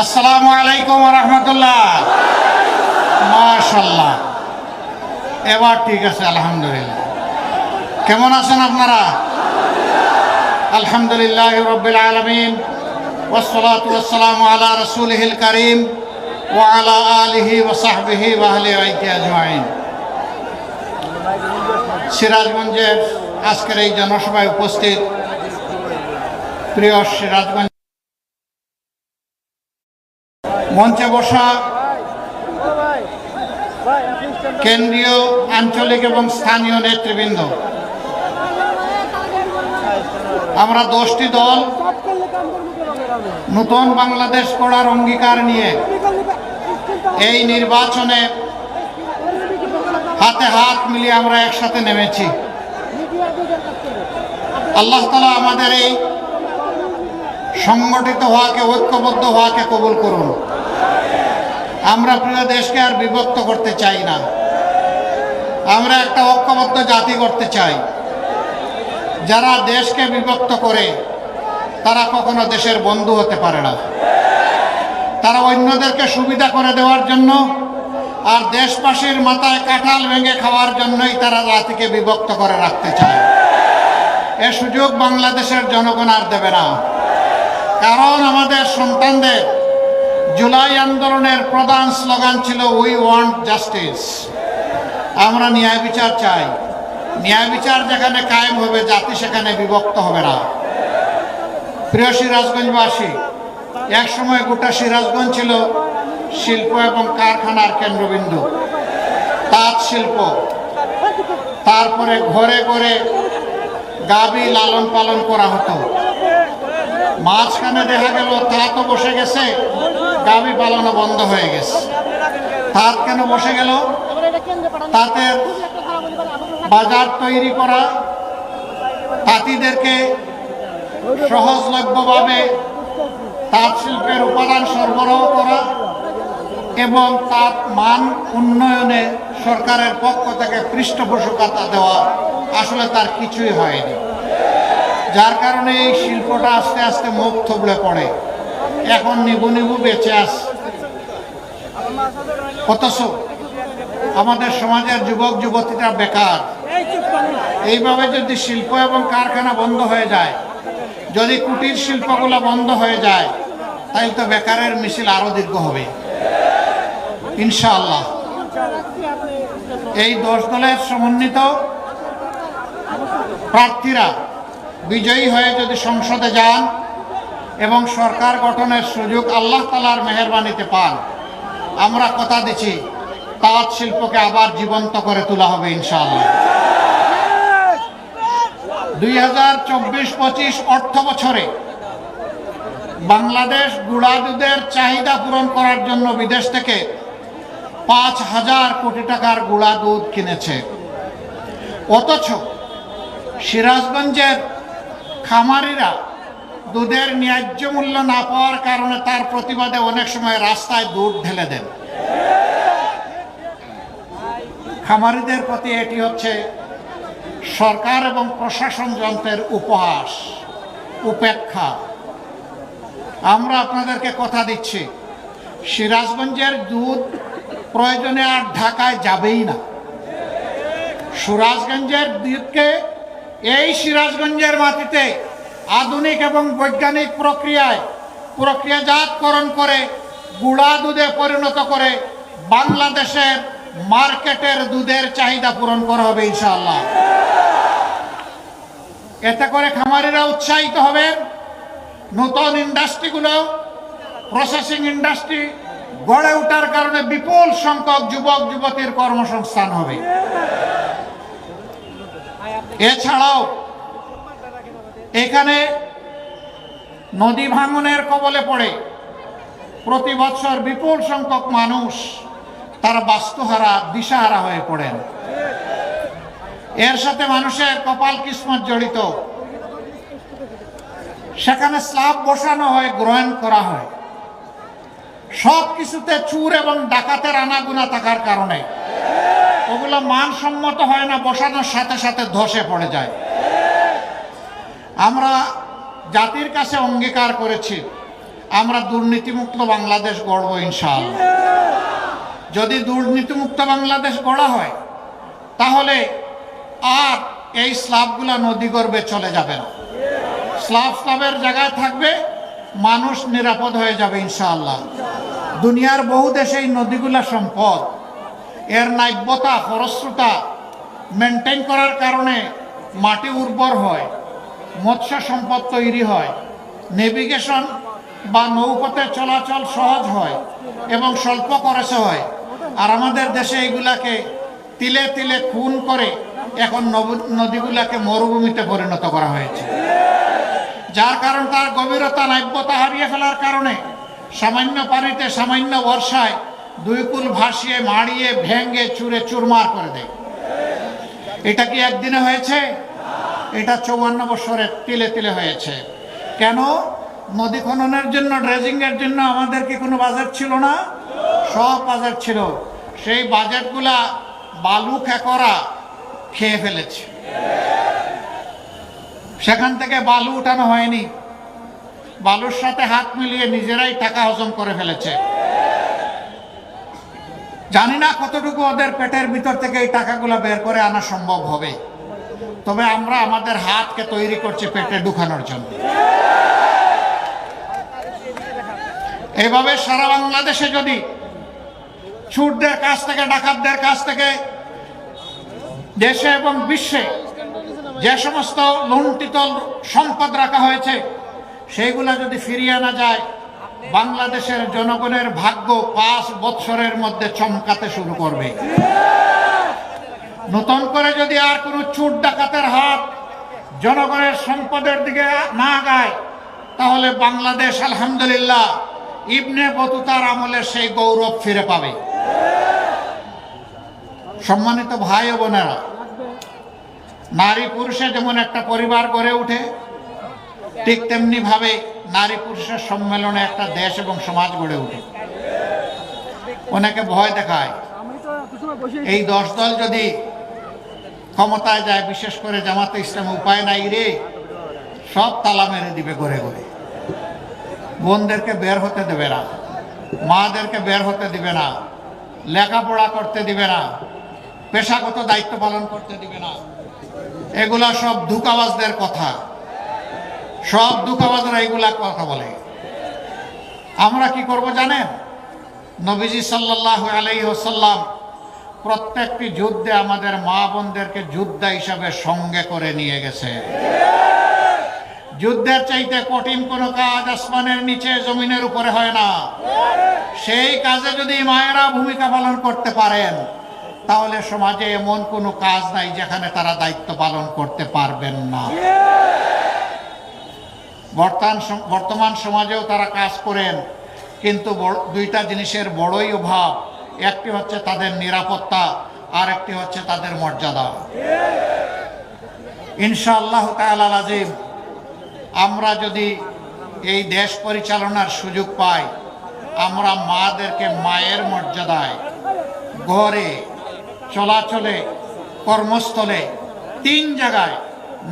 আসসালামু আলাইকুম রহমতুল্লাহ। মাশাল্লাহ এবার ঠিক আছে, আলহামদুলিল্লাহ। কেমন আছেন আপনারা? আলহামদুলিল্লাহ রবিল আলমিন। ওসলাত ওসালাম আলা রসুলহিল করিম ওয়া আলা আলহি ওসাহবিহি ওয়াহলি আজমাইন। সিরাজগঞ্জের আজকের এই জনসভায় উপস্থিত প্রিয় সিরাজগঞ্জ মঞ্চে বসা কেন্দ্রীয়, আঞ্চলিক এবং স্থানীয় নেতৃবৃন্দ। আমরা দশটি দল নতুন বাংলাদেশ গড়ার অঙ্গীকার নিয়ে এই নির্বাচনে হাতে হাত মিলিয়ে আমরা একসাথে নেমেছি। আল্লাহ তালা আমাদের এই সংগঠিত হওয়াকে, ঐক্যবদ্ধ হওয়াকে কবুল করুন। আমরা প্রিয় দেশকে আর বিভক্ত করতে চাই না। আমরা একটা ঐক্যবদ্ধ জাতি করতে চাই। যারা দেশকে বিভক্ত করে, তারা কখনো দেশের বন্ধু হতে পারে না। তারা অন্যদেরকে সুবিধা করে দেওয়ার জন্য আর দেশবাসীর মাথায় কাঁঠাল ভেঙে খাওয়ার জন্যই তারা জাতিকে বিভক্ত করে রাখতে চায়। এ সুযোগ বাংলাদেশের জনগণ আর দেবে না। কারণ আমাদের সন্তানদের জুলাই আন্দোলনের প্রধান স্লোগান ছিল উই ওয়ান্ট জাস্টিস আমরা ন্যায় বিচার চাই। ন্যায় বিচার যেখানে কায়েম হবে, জাতি সেখানে বিভক্ত হবে না। প্রিয় সিরাজগঞ্জবাসী এক সময় গোটা সিরাজগঞ্জ ছিল শিল্প এবং কারখানার কেন্দ্রবিন্দু। তাঁত শিল্প। তারপরে ঘরে ঘরে গাবি লালন পালন করা হতো। মাঝখানে দেখা গেল তাঁতও বসে গেছে, গাবি পালনও বন্ধ হয়ে গেছে। তাঁত কেন বসে গেল? তাঁতের বাজার তৈরি করা তাঁতিদেরকে সহজলভ্যভাবে তাঁত শিল্পের উপাদান সরবরাহ করা এবং তাঁত মান উন্নয়নে সরকারের পক্ষ থেকে পৃষ্ঠপোষকতা দেওয়া আসলে তার কিছুই হয়নি। যার কারণে এই শিল্পটা আস্তে আস্তে মুখ থবড়ে পড়ে। এখন নিবু নিবু বেঁচে আস। অথচ আমাদের সমাজের যুবক, যুবতীরা বেকার। এইভাবে যদি শিল্প এবং কারখানা বন্ধ হয়ে যায়, যদি কুটির শিল্পগুলো বন্ধ হয়ে যায় তাহলে তো বেকারের মিছিল আরও দীর্ঘ হবে। ইনশাআল্লাহ। এই দশ দলের সমন্বিত প্রার্থীরা বিজয়ী হয়ে যদি সংসদে যান এবং সরকার গঠনের সুযোগ আল্লাহ তালার মেহরবানিতে পান, আমরা কথা দিচ্ছি, তাঁত শিল্পকে আবার জীবন্ত করে তোলা হবে ইনশাআল্লাহ। দুই হাজার চব্বিশ পঁচিশ অর্থ বছরে বাংলাদেশ গুড়া দুধের চাহিদা পূরণ করার জন্য বিদেশ থেকে পাঁচ হাজার কোটি টাকার গুড়া দুধ কিনেছে। অথচ সিরাজগঞ্জের খামারিরা দুধের ন্যায্য মূল্য না পাওয়ার কারণে তার প্রতিবাদে অনেক সময় রাস্তায় দুধ ঢেলে দেন। খামারিদের প্রতি এটি হচ্ছে সরকার এবং প্রশাসন যন্ত্রের উপহাস, উপেক্ষা। আমরা আপনাদেরকে কথা দিচ্ছি, সিরাজগঞ্জের দুধ প্রয়োজনে আর ঢাকায় যাবেই না। সুরাজগঞ্জের দুধকে এই সিরাজগঞ্জের মাটিতে আধুনিক এবং বৈজ্ঞানিক প্রক্রিয়ায় প্রক্রিয়াজাতকরণ করে গুড়া দুধে পরিণত করে বাংলাদেশের মার্কেটের দুধের চাহিদা পূরণ করা হবে ইনশাআল্লাহ। এতে করে খামারিরা উৎসাহিত হবে। নতুন ইন্ডাস্ট্রিগুলো, প্রসেসিং ইন্ডাস্ট্রি গড়ে ওঠার কারণে বিপুল সংখ্যক যুবক, যুবতীর কর্মসংস্থান হবে। এছাড়াও এখানে নদী ভাঙনের কবলে পড়ে প্রতি বছর বিপুল সংখ্যক মানুষ তার বাস্তুহারা, দিশাহারা হয়ে পড়েন। এর সাথে মানুষের কপাল কিসমত জড়িত। সেখানে স্লাব বসানো হয়, গ্রহণ করা হয়। সব কিছুতে চুর এবং ডাকাতের আনাগুনা থাকার কারণে। ওগুলো মানসম্মত হয় না, বসানোর সাথে সাথে ধসে পড়ে যায়। আমরা জাতির কাছে অঙ্গীকার করেছি, আমরা দুর্নীতিমুক্ত বাংলাদেশ গড়ব ইনশাআল্লাহ। যদি দুর্নীতিমুক্ত বাংলাদেশ গড়া হয়, তাহলে আর এই স্লাবগুলা নদী গর্বে চলে যাবে না। স্লাব স্লাবের জায়গায় থাকবে, মানুষ নিরাপদ হয়ে যাবে ইনশাআল্লাহ। দুনিয়ার বহু দেশে এই নদীগুলা সম্পদ। এর নাব্যতা খরস্রোতা মেনটেন করার কারণে মাটি উর্বর হয়, মৎস্য সম্পদ তৈরি হয় নেভিগেশন বা নৌপথে চলাচল সহজ হয় এবং স্বল্প খরচে হয়। আর আমাদের দেশে এগুলাকে তিলে তিলে খুন করে এখন নদীগুলাকে মরুভূমিতে পরিণত করা হয়েছে। যার কারণ তার গভীরতা নাব্যতা হারিয়ে ফেলার কারণে সামান্য পানিতে, সামান্য বর্ষায় দুই কুল ভাসিয়ে, মাড়িয়ে ভেঙ্গে চুরে, চুরমার করে দেয়। এটা কি একদিনে হয়েছে? এটা চৌয়ান্ন বছরে তিলে তিলে হয়েছে। কেন? নদী খননের জন্য ড্রেজিং এর জন্য আমাদের কি কোনো বাজার ছিল না? সব বাজার ছিল। সেই বাজেটগুলা বালু খেকরা খেয়ে ফেলেছে। সেখান থেকে বালু উঠানো হয়নি। বালুর সাথে হাত মিলিয়ে নিজেরাই টাকা হজম করে ফেলেছে। জানি না কতটুকু ওদের পেটের ভিতর থেকে এই টাকাগুলো বের করে আনা সম্ভব হবে। তবে আমরা আমাদের হাতকে তৈরি করছি পেটে ঢুকানোর জন্য। এভাবে সারা বাংলাদেশে যদি চুরদের কাছ থেকে, ডাকাতদের কাছ থেকে দেশে এবং বিশ্বে যে সমস্ত লুণ্ঠিত সম্পদ রাখা হয়েছে, সেইগুলো যদি ফিরিয়ে আনা যায় বাংলাদেশের জনগণের ভাগ্য পাঁচ বৎসরের মধ্যে চমকাতে শুরু করবে। নতুন করে যদি আর কোনো চুট ডাকাতের হাত জনগণের সম্পদের দিকে না গায় তাহলে বাংলাদেশ, আলহামদুলিল্লাহ, ইবনে বতুতার আমলে সেই গৌরব ফিরে পাবে। সম্মানিত ভাই ও বোনেরা, নারী পুরুষে যেমন একটা পরিবার গড়ে ওঠে, ঠিক তেমনি ভাবে নারী পুরুষের সম্মেলনে একটা দেশ এবং সমাজ গড়ে ওঠে অনেকে ভয় দেখায়, এই দশ দল যদি ক্ষমতায় যায়, বিশেষ করে জামাতে ইসলাম উপায় নাই রে, সব তালা মেরে দিবে ঘরে ঘরে বোনদেরকে বের হতে দেবে না, মাদেরকে বের হতে দিবে না, লেখাপড়া করতে দিবে না, পেশাগত দায়িত্ব পালন করতে দিবে না। এগুলা সব ধুকাবাজদের কথা। সব ধুকাবাজরা এগুলা কথা বলে। আমরা কি করব জানেন? নবীজি সাল্লাহ আলাইসাল্লাম প্রত্যেকটি যুদ্ধে আমাদের মা বোনদেরকে যোদ্ধা হিসাবে সঙ্গে করে নিয়ে গেছে। যুদ্ধের চাইতে কঠিন কোনো কাজ আসমানের নিচে, জমিনের উপরে হয় না। সেই কাজে যদি মায়েরা ভূমিকা পালন করতে পারেন, তাহলে সমাজে এমন কোনো কাজ নাই যেখানে তারা দায়িত্ব পালন করতে পারবেন না। বর্তমান বর্তমান সমাজেও তারা কাজ করেন, কিন্তু দুইটা জিনিসের বড়ই অভাব। একটি হচ্ছে তাদের নিরাপত্তা আর একটি হচ্ছে তাদের মর্যাদা। ইনশাআল্লাহ তাআলা আজিম আমরা যদি এই দেশ পরিচালনার সুযোগ পাই, আমরা মাদেরকে মায়ের মর্যাদায়, ঘরে, চলাচলে, কর্মস্থলে, তিন জায়গায়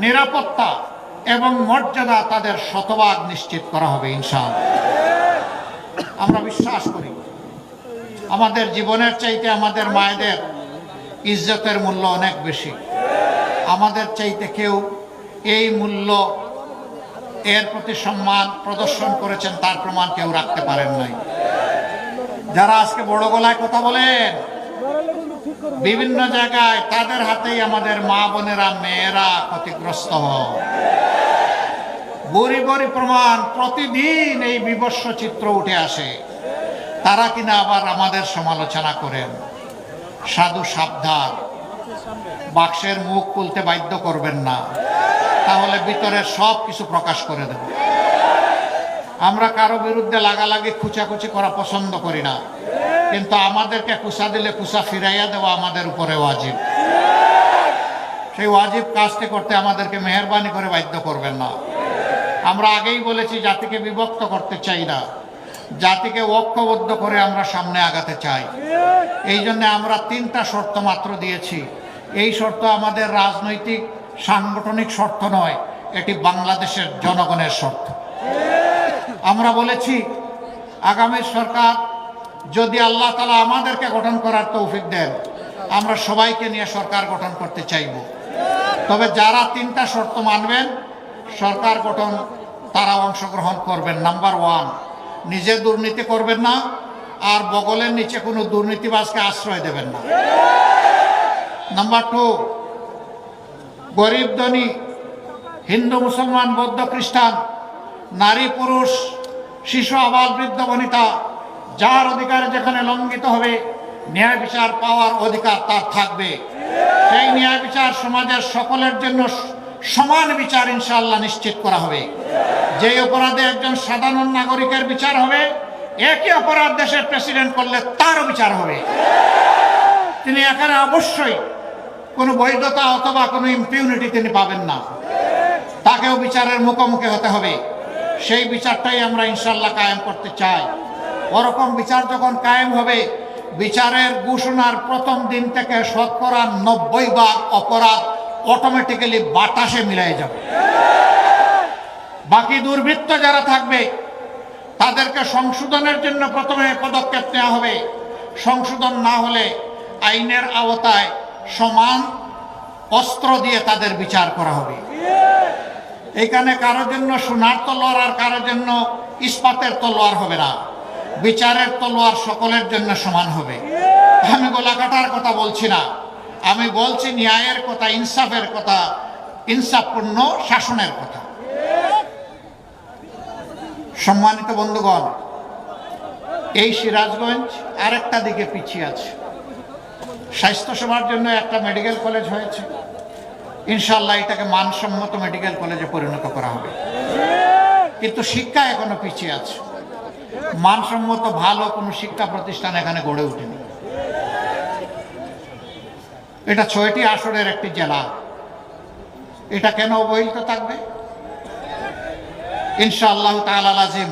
নিরাপত্তা এবং মর্যাদা তাদের শতভাগ নিশ্চিত করা হবে, ইনশাআল্লাহ। আমরা বিশ্বাস করি, আমাদের জীবনের চাইতে আমাদের মায়েদের ইজ্জতের মূল্য অনেক বেশি। আমাদের চাইতে কেউ এই মূল্য এর প্রতি সম্মান প্রদর্শন করেছেন, তার প্রমাণ কেউ রাখতে পারেন নাই। যারা আজকে বড় গলায় কথা বলেন, বিভিন্ন জায়গায় তাদের হাতেই আমাদের মা বোনেরা, মেয়েরা ক্ষতিগ্রস্ত হয়। বড়ি প্রমাণ প্রতিদিন এই বিবস্ব চিত্র উঠে আসে। তারা কিনা আবার আমাদের সমালোচনা করেন। সাধু সাবধান। বাক্সের মুখ খুলতে বাধ্য করবেন না। তাহলে ভিতরের সব কিছু প্রকাশ করে দেব। আমরা কারও বিরুদ্ধে লাগালাগি, খুচাখুচি করা পছন্দ করি না। কিন্তু আমাদেরকে কুসা দিলে কুসা ফিরাইয়া দেওয়া আমাদের উপরে ওয়াজিব। সেই ওয়াজিব কাজটি করতে আমাদেরকে মেহরবানি করে বাধ্য করবেন না। আমরা আগেই বলেছি জাতিকে বিভক্ত করতে চাই না। জাতিকে ঐক্যবদ্ধ করে আমরা সামনে আগাতে চাই। এই জন্য আমরা তিনটা শর্ত মাত্র দিয়েছি। এই শর্ত আমাদের রাজনৈতিক, সাংগঠনিক শর্ত নয়, এটি বাংলাদেশের জনগণের শর্ত। আমরা বলেছি, আগামী সরকার যদি আল্লাহ তালা আমাদেরকে গঠন করার তৌফিক দেন, আমরা সবাইকে নিয়ে সরকার গঠন করতে চাইব। তবে যারা তিনটা শর্ত মানবেন সরকার গঠন, তারা অংশগ্রহণ করবেন। নাম্বার ওয়ান নিজে দুর্নীতি করবেন না, আর বগলের নিচে কোনো দুর্নীতিবাজকে আশ্রয় দেবেন না। নাম্বার টু গরিব, ধনী, হিন্দু, মুসলমান, বৌদ্ধ, খ্রিস্টান, নারী, পুরুষ, শিশু, আবাল, বৃদ্ধ, বনিতা, যার অধিকার যেখানে লঙ্ঘিত হবে, ন্যায় বিচার পাওয়ার অধিকার তার থাকবে। সেই ন্যায় বিচার সমাজের সকলের জন্য সমান বিচার ইনশাআল্লাহ নিশ্চিত করা হবে। যে অপরাধে একজন সাধারণ নাগরিকের বিচার হবে, একই অপরাধ দেশের প্রেসিডেন্ট করলে তারও বিচার হবে। তিনি এখানে অবশ্যই কোনো বৈধতা অথবা কোনো ইম্পিউনিটি তিনি পাবেন না। তাকেও বিচারের মুখোমুখি হতে হবে। সেই বিচারটাই আমরা ইনশাল্লাহ কায়েম করতে চাই। ওরকম বিচার যখন কায়েম হবে, বিচারের ঘোষণার প্রথম দিন থেকে শতকরা নব্বই ভাগ অপরাধ অটোমেটিক্যালি বাতাসে মিলাই যাবে। বাকি দুর্বৃত্ত যারা থাকবে, তাদেরকে সংশোধনের জন্য প্রথমে পদক্ষেপ নেওয়া হবে। সংশোধন না হলে আইনের আওতায় সমান অস্ত্র দিয়ে তাদের বিচার করা হবে। এখানে কারোর জন্য সোনার তলোয়ার আর কারোর জন্য ইস্পাতের তলোয়ার হবে না। বিচারের তলোয়ার সকলের জন্য সমান হবে। আমি গোলাকাটার কথা বলছি না। আমি বলছি ন্যায়ের কথা, ইনসাফের কথা, ইনসাফপূর্ণ শাসনের কথা। সম্মানিত বন্ধুগণ, এই সিরাজগঞ্জ আরেকটা দিকে পিছিয়ে আছে। স্বাস্থ্যসেবার জন্য একটা মেডিকেল কলেজ হয়েছে। ইনশাল্লাহ এটাকে মানসম্মত মেডিকেল কলেজে পরিণত করা হবে। কিন্তু শিক্ষা এখনও পিছিয়ে আছে। মানসম্মত, ভালো কোনো শিক্ষা প্রতিষ্ঠান এখানে গড়ে ওঠেনি। এটা ছয়টি আসরের একটি জেলা। এটা কেন অবহেলিত থাকবে? ইনশাআল্লাহ তাআলা আজিম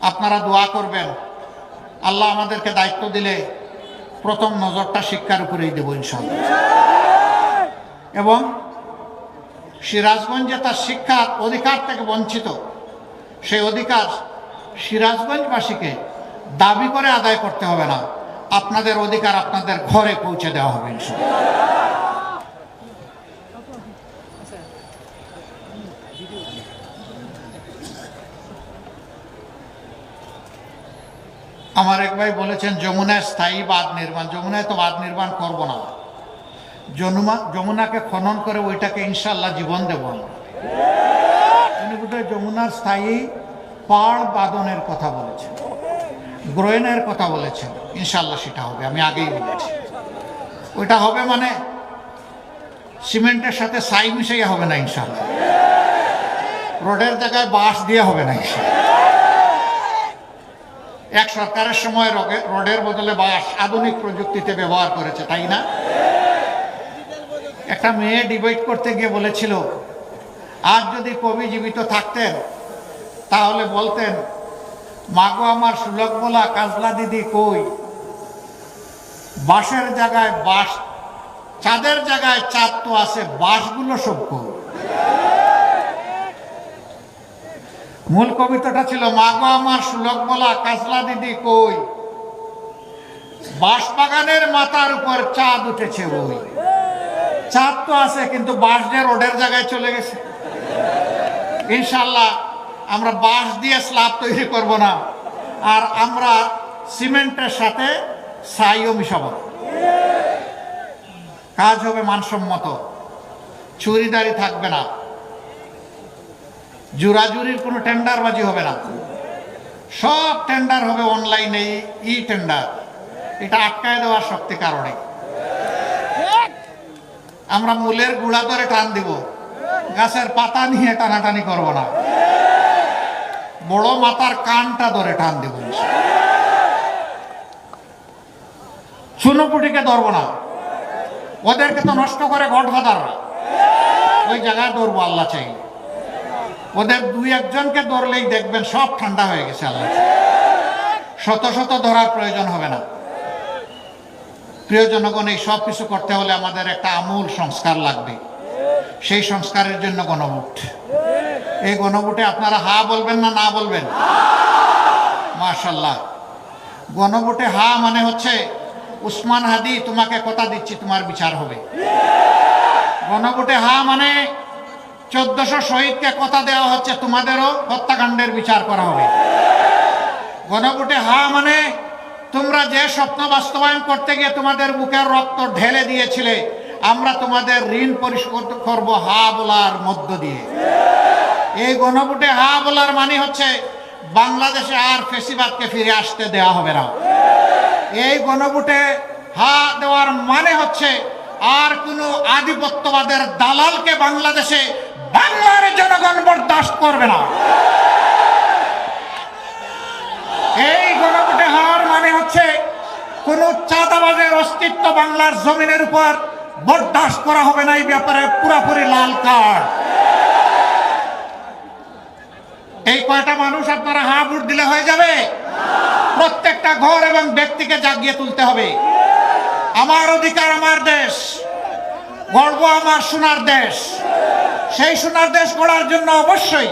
আপনারা দোয়া করবেন। আল্লাহ আমাদেরকে দায়িত্ব দিলে প্রথম নজরটা শিক্ষার উপরেই দেব ইনশাআল্লাহ। এবং সিরাজগঞ্জে তার শিক্ষার অধিকার থেকে বঞ্চিত, সেই অধিকার সিরাজগঞ্জবাসীকে দাবি করে আদায় করতে হবে না। আপনাদের অধিকার আপনাদের ঘরে পৌঁছে দেওয়া হবে আমার এক ভাই বলেছেন, যমুনায় স্থায়ী বাঁধ নির্মাণ, যমুনায় তো বাঁধ নির্মাণ করব না। যমুনা, যমুনাকে খনন করে ওইটাকে ইনশাল্লাহ জীবন দেব আমরা। যমুনার স্থায়ী পাড় বাদনের কথা বলেছেন। গ্রোয়েনের কথা বলেছেন। ইনশাল্লাহ সেটা হবে, আমি আগেই বলেছি। ওইটা হবে মানে সিমেন্টের সাথে সাই মিশাইয়া হবে না ইনশাল্লাহ রোডের জায়গায় বাঁশ দিয়ে হবে না এক সরকারের সময় রোডের বদলে বাঁশ আধুনিক প্রযুক্তিতে ব্যবহার করেছে, তাই না? একটা মেয়ে ডিবেট করতে গিয়ে বলেছিল আজ যদি কবি জীবিত থাকতেন, তাহলে বলতেন মাগো আমার সুলভ বলা কাজলা দিদি কই? বাঁশের জায়গায় বাঁশ, চাঁদের জায়গায় চাঁদ তো আছে, বাঁশগুলো সব কই? মূল কবিতাটা ছিল, মাগো আমার সুলক বলা কাজলা দিদি কই? বাঁশবাগানের মাথার উপর চাঁদ উঠেছে বই। চাঁদ তো আছে, কিন্তু বাঁশ রোডের জায়গায় চলে গেছে। ইনশাল্লাহ আমরা বাঁশ দিয়ে স্ল্যাব তৈরি করব না। আর আমরা সিমেন্টের সাথে ছাইও মিশাবো। কাজ হবে মানসম্মত। চুরিদারি থাকবে না। জুরাজুরির কোনো টেন্ডারবাজি হবে না। সব টেন্ডার হবে অনলাইনে, ই টেন্ডার। এটা আটকায় দেওয়ার শক্তি কারণে। আমরা মূলের গুড়া ধরে টান দিব। গাছের পাতা নিয়ে টানাটানি করব না। বড় মাথার কানটা ধরে টান দিব। চুনোপুটিকে ধরবো না। ওদেরকে তো নষ্ট করে গডফাদাররা। ওই জায়গায় ধরবো, আল্লাহ চাই। ওদের দুই একজনকে ধরলেই দেখবেন সব ঠান্ডা হয়ে গেছে, আল্লাহ শত শত ধরার প্রয়োজন হবে না। প্রিয় জনগণ, এই সব কিছু করতে হলে আমাদের একটা আমূল সংস্কার লাগবে। সেই সংস্কারের জন্য গণভোট। এই গণভোটে আপনারা হা বলবেন না না বলবেন? মাশাল্লাহ গণভোটে হা মানে হচ্ছে, উসমান হাদি তোমাকে কথা দিচ্ছি, তোমার বিচার হবে। গণভোটে হা মানে চোদ্দশো শহীদকে কথা দেওয়া হচ্ছে, তোমাদেরও হত্যাকাণ্ডের বিচার করা হবে। গণভোটে হা মানে তোমরা যে স্বপ্ন বাস্তবায়ন করতে গিয়ে তোমাদের বুকের রক্ত ঢেলে দিয়েছিলে, আমরা তোমাদের ঋণ পরিশোধ করব হা বলার মধ্য দিয়ে। এই গণভোটে হা বলার মানে হচ্ছে বাংলাদেশে আর ফেসিবাদকে ফিরে আসতে দেওয়া হবে না। এই গণভোটে হা দেওয়ার মানে হচ্ছে আর কোনো আধিপত্যবাদের দালালকে বাংলাদেশে বাংলার জনগণ বরদাস্ত করবে না। এই গণভোটে হার মানে হচ্ছে কোন চাঁদাবাজের অস্তিত্ব বাংলার জমিনের উপর বরদাস্ত করা হবে না, এই ব্যাপারে পুরাপুরি লাল কার্ড। এই কয়টা মানুষ আপনারা হা ভোট দিলে হয়ে যাবে? প্রত্যেকটা ঘর এবং ব্যক্তিকে জাগিয়ে তুলতে হবে। আমার অধিকার আমার দেশ, গর্ব আমার সোনার দেশ। সেই সোনার দেশ গড়ার জন্য অবশ্যই,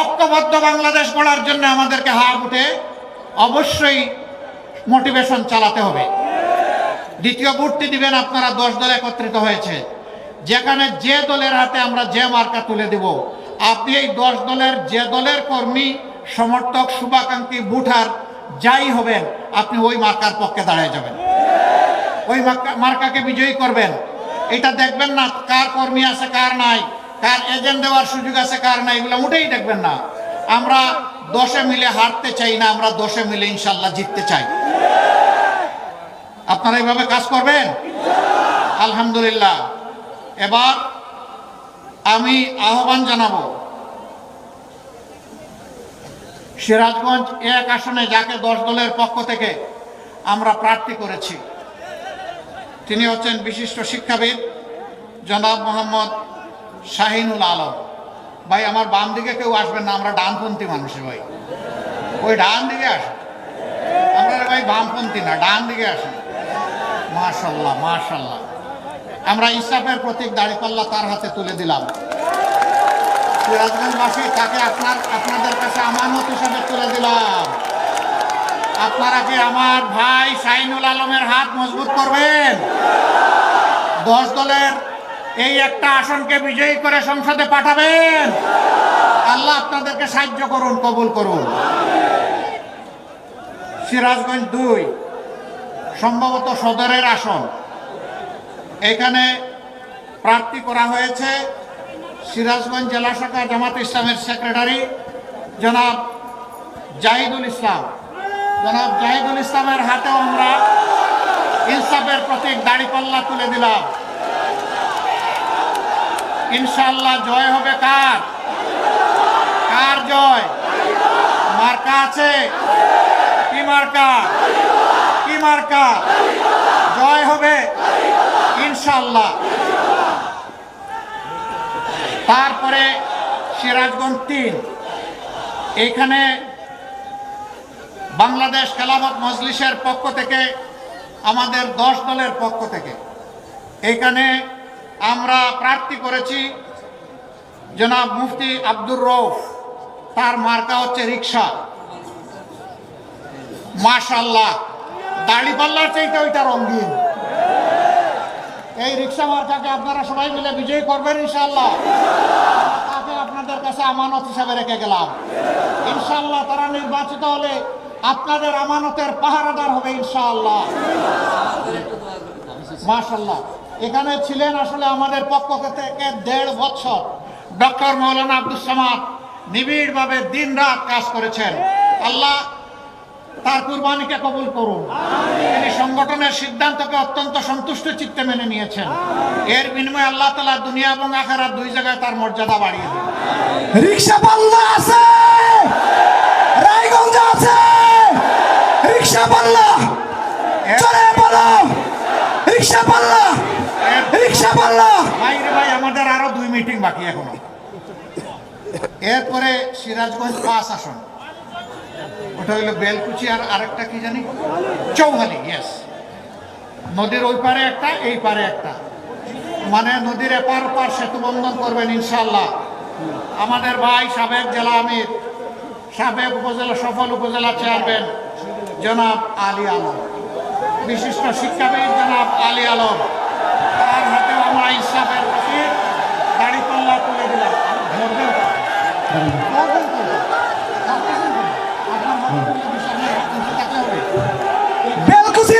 ঐক্যবদ্ধ বাংলাদেশ গড়ার জন্য আমাদেরকে হা উঠে অবশ্যই মোটিভেশন চালাতে হবে। দ্বিতীয় ভোটটি দিবেন আপনারা দশ দল একত্রিত হয়েছে। যেখানে যে দলের হাতে আমরা যে মার্কা তুলে দেব আপনি এই দশ দলের, যে দলের কর্মী, সমর্থক, শুভাকাঙ্ক্ষী বুঠার যাই হবেন, আপনি ওই মার্কার পক্ষে দাঁড়িয়ে যাবেন। ওই মার্কা- মার্কাকে বিজয়ী করবেন। এটা দেখবেন না কার কর্মী আছে, কার নাই, কার এজেন্ট দেওয়ার সুযোগ আছে, কার নাই, এগুলো মোটেই দেখবেন না। আমরা দশে মিলে হারতে চাই না, আমরা দশে মিলে ইনশাল্লাহ জিততে চাই। আপনারা এইভাবে কাজ করবেন? আলহামদুলিল্লাহ। এবার আমি আহ্বান জানাব, সিরাজগঞ্জ এক আসনে যাকে দশ দলের পক্ষ থেকে আমরা প্রার্থী করেছি, তিনি হচ্ছেন বিশিষ্ট শিক্ষাবিদ জনাব মোহাম্মদ শাহিনুল আলম। ভাই, আমার বাম দিকে কেউ আসবেন না, আমরা ডানপন্থী মানুষ ভাই। ওই ডান দিকে আসেন। আমরা ভাই বামপন্থী না, ডান দিকে আসেন। মাশাল্লাহ মাশাল্লাহ। আমরা ইসাফের প্রতীক দাড়িপাল্লা তার হাতে তুলে দিলাম। সিরাজগঞ্জবাসী, তাকে আপনার, আপনাদের কাছে আমানত হিসাবে তুলে দিলাম। আপনারা কি আমার ভাই সাইনুল আলমের হাত মজবুত করবেন? দশ দলের এই একটা আসনকে বিজয়ী করে সংসদে পাঠাবেন? আল্লাহ আপনাদেরকে সাহায্য করুন, কবুল করুন। সিরাজগঞ্জ দুই, সম্ভবত সদরের আসন। এখানে প্রার্থী করা হয়েছে সিরাজগঞ্জ জেলা শাখা জামাত ইসলামের সেক্রেটারি জনাব জাহিদুল ইসলাম। জনাব জাহিদুল ইসলামের হাতেও আমরা ইনসাফের প্রতীক দাড়িপাল্লা তুলে দিলাম। ইনশাল্লাহ জয় হবে কার? কার জয়? মার্কা আছে? কি মার্কা? কি মার্কা? জয় হবে ইনশাল্লাহ তারপরে সিরাজগঞ্জ তিন। এখানে বাংলাদেশ খেলাফত মজলিসের পক্ষ থেকে, আমাদের দশ দলের পক্ষ থেকে। এখানে আমরা প্রার্থী করেছি জনাব মুফতি আব্দুর রৌফ তার মার্কা হচ্ছে রিক্সা মাশাল্লাহ দাড়ি পাল্লার চাইতে ওইটা রঙিন। এই রিক্সা আপনারা সবাই মিলে বিজয়ী করবেন ইনশাল্লাহ তাকে আপনাদের কাছে আমানত হিসাবে রেখে গেলাম। ইনশাল্লাহ তারা নির্বাচিত হলে আপনাদের আমানতের পাহারাদার হবে ইনশাআল্লাহ। মাশাল্লাহ এখানে ছিলেন আসলে আমাদের পক্ষ থেকে দেড় বছর ডক্টর মৌলানা আব্দুল সামাদ নিবিড়ভাবে দিন রাত কাজ করেছেন। আল্লাহ তার কুরবানিকে কবুল করুন। তিনি সংগঠনের সিদ্ধান্তকে অত্যন্ত সন্তুষ্ট চিত্তে মেনে নিয়েছেন। এর বিনিময়ে আল্লাহ তালা দুনিয়া এবং আখারা দুই জায়গায় তার মর্যাদা বাড়িয়ে দেন রিক্সা পাল্লা আছে। রায়গঞ্জ আছে। রিক্সা পাল্লা চলে বলো। রিক্সা পাল্লা রিক্সা পাল্লা ভাই রে ভাই আমাদের আরও দুই মিটিং বাকি এখনও। এরপরে সিরাজগঞ্জ পাঁচ আসন। ওটা হইল বেলকুচি আর আরেকটা কি জানি? চৌহালি ইয়েস নদীর ওই পারে একটা, এই পারে একটা। মানে নদীর এপার ওপার সেতু বন্ধন করবেন ইনশাল্লাহ আমাদের ভাই সাবেক জেলা আমির, সাবেক উপজেলা, সফল উপজেলা চেয়ারম্যান, জনাব আলী আলম। বিশিষ্ট শিক্ষাবিদ জনাব আলী আলম। তার হাতেও আমরা ইসলামের রশিদ দাড়ি পাল্লা তুলে দিলাম ধরবেন তো? ধরবেন তো? ধরতেছেন তো? আপনার হাতে তুলে দিছি, আপনার হাত নিচে থাকলে হবে। বেলকুচির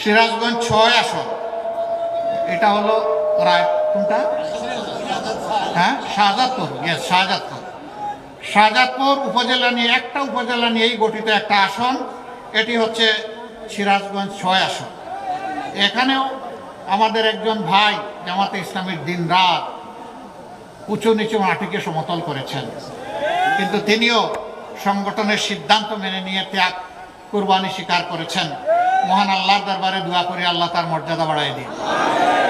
সিরাজগঞ্জ ছয় আসন। এটা হলো রায় কোনটা? হ্যাঁ শাহজাদপুর। ইয়েস শাহজাদপুর। শাহজাদপুর উপজেলা নিয়ে, একটা উপজেলা নিয়েই গঠিত একটা আসন। এটি হচ্ছে সিরাজগঞ্জ ছয় আসন। এখানেও আমাদের একজন ভাই জামাতে ইসলামের দিন রাত উঁচু নিচু মাটিকে সমতল করেছেন। কিন্তু তিনিও সংগঠনের সিদ্ধান্ত মেনে নিয়ে ত্যাগ কুরবানি স্বীকার করেছেন। মহান আল্লাহর দরবারে দোয়া করে আল্লাহ তার মর্যাদা বাড়াই দিন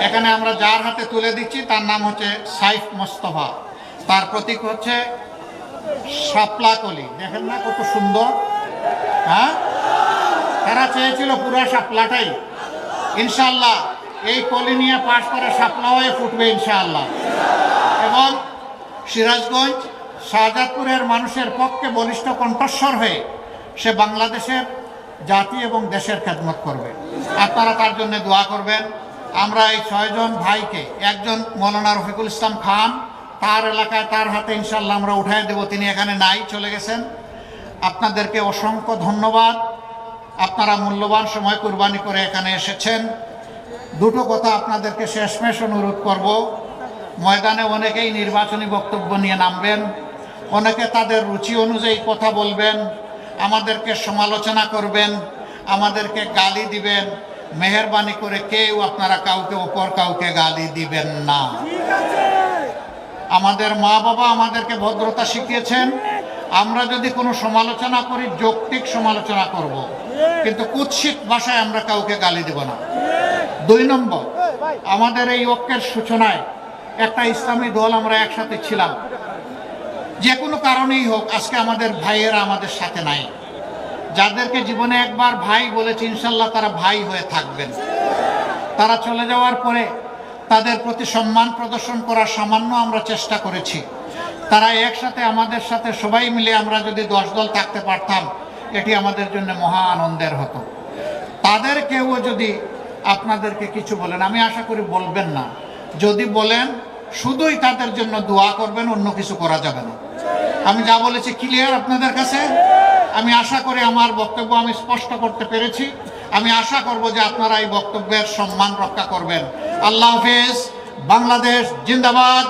এখানে আমরা যার হাতে তুলে দিচ্ছি, তার নাম হচ্ছে সাইফ মোস্তফা। তার প্রতীক হচ্ছে শাপলা কলি। দেখেন না কত সুন্দর। হ্যাঁ? তারা চেয়েছিল পুরা শাপলাটাই। ইনশাল্লাহ এই কলি নিয়ে পাশ করে শাপলা হয়ে ফুটবে ইনশাআল্লাহ। এবং সিরাজগঞ্জ, শাহজাদপুরের মানুষের পক্ষে বলিষ্ঠ কণ্ঠস্বর হয়ে সে বাংলাদেশের জাতি এবং দেশের খেদমত করবে। আপনারা তার জন্য দোয়া করবেন। আমরা এই ছয়জন ভাইকে, একজন মৌলানা রফিকুল ইসলাম খান, তার এলাকায় তার হাতে ইনশাল্লাহ আমরা উঠাই দেব। তিনি এখানে নাই, চলে গেছেন। আপনাদেরকে অসংখ্য ধন্যবাদ। আপনারা মূল্যবান সময় কুরবানি করে এখানে এসেছেন। দুটো কথা আপনাদেরকে শেষমেশ অনুরোধ করব। ময়দানে অনেকেই নির্বাচনী বক্তব্য নিয়ে নামবেন, অনেকে তাদের রুচি অনুযায়ী কথা বলবেন। আমাদেরকে সমালোচনা করবেন, আমাদেরকে গালি দিবেন। মেহরবানি করে কেউ আপনারা কাউকে ওপর কাউকে গালি দিবেন না। আমাদের মা বাবা আমাদেরকে ভদ্রতা শিখিয়েছেন। আমরা যদি কোনো সমালোচনা করি, যৌক্তিক সমালোচনা করব। কিন্তু কুৎসিত ভাষায় আমরা কাউকে গালি দেব না। দুই নম্বর, আমাদের এই ঐক্যের সূচনায় একটা ইসলামী দল আমরা একসাথে ছিলাম। যে কোনো কারণেই হোক, আজকে আমাদের ভাইয়েরা আমাদের সাথে নাই। যাদেরকে জীবনে একবার ভাই বলেছে, ইনশাল্লাহ তারা ভাই হয়ে থাকবেন। তারা চলে যাওয়ার পরে তাদের প্রতি সম্মান প্রদর্শন করার সামান্য আমরা চেষ্টা করেছি। তারা একসাথে আমাদের সাথে সবাই মিলে আমরা যদি দশ দল থাকতে পারতাম, এটি আমাদের জন্য মহা আনন্দের হতো। তাদের কেউ যদি আপনাদেরকে কিছু বলেন, আমি আশা করি বলবেন না। যদি বলেন শুধুই তাদের জন্য দোয়া করবেন, অন্য কিছু করা যাবে না। আমি যা বলেছি ক্লিয়ার আপনাদের কাছে? আমি আশা করি আমার বক্তব্য আমি স্পষ্ট করতে পেরেছি। আমি আশা করব যে আপনারা এই বক্তব্যের সম্মান রক্ষা করবেন। আল্লাহ হাফেজ, বাংলাদেশ জিন্দাবাদ,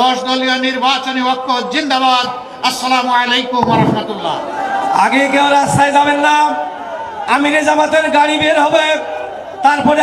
দশ দলীয় নির্বাচনী ঐক্য জিন্দাবাদ। আসসালামু আলাইকুম রহমতুল্লাহ। আগে কেউ রাস্তায় যাবেন না আমিরে জামাতের গাড়ি বের হবে, তারপরে